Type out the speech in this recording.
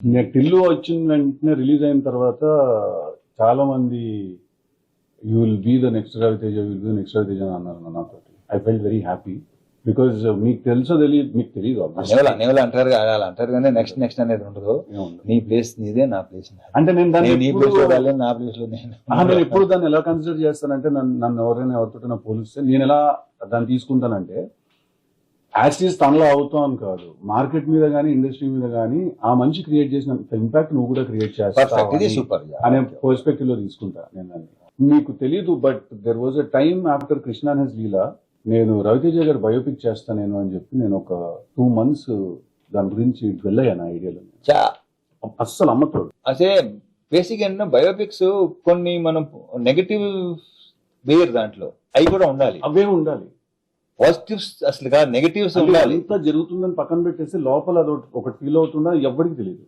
నేను టిల్లు వచ్చిన వెంటనే రిలీజ్ అయిన తర్వాత చాలా మంది you will be the next Raviteja will be next Raviteja అని అన్నారు నాతో I felt very happy because మీకు తెలుసో తెలియదు మీకు తెలియదు నేవల అంటారు అలా అంటారు కానీ నెక్స్ట్ నెక్స్ట్ అనేది ఉండదు. నీ ప్లేస్ నీదే నా ప్లేస్ అంటే నేను దాన్ని నేను నీ ఎప్పుడు- ప్లేస్ నా ప్లేస్లో నేను ఎప్పుడు దాన్ని ఎలా కన్సిడర్ చేస్తానంటే నన్ను నన్ను ఎవరైనా ఎవరితో నా పోలిస్తే నేను ఎలా దాన్ని తీసుకుంటానంటే యాస్టీస్ తనలో అవుతాం కాదు. మార్కెట్ మీద కానీ ఇండస్ట్రీ మీద కానీ ఆ మనిషి క్రియేట్ చేసిన ఇంపాక్ట్ నువ్వు కూడా క్రియేట్ చేస్తావు సూపర్ అనే పర్స్పెక్టివ్లో తీసుకుంటా నేను దాన్ని. మీకు తెలియదు but there was a time after Krishna Hess లీలా నేను రవితేజ గారు బయోపిక్ చేస్తా నేను అని చెప్పి నేను ఒక టూ మంత్స్ దాని గురించి వెళ్ళాను ఐడియాలో అస్సలు అమ్మతోడు అదే బేసిక్ ఏంటంటే బయోపిక్స్ కొన్ని మనం నెగటివ్ వేయరు దాంట్లో. అవి కూడా ఉండాలి. అవే ఉండాలి. పాజిటివ్స్ అసలు నెగటివ్స్ ఉండాలి. అంతా జరుగుతుందని పక్కన పెట్టేసి లోపల అది ఒకటి- ఒకటి ఫీల్ అవుతుందా? ఎవరికి తెలియదు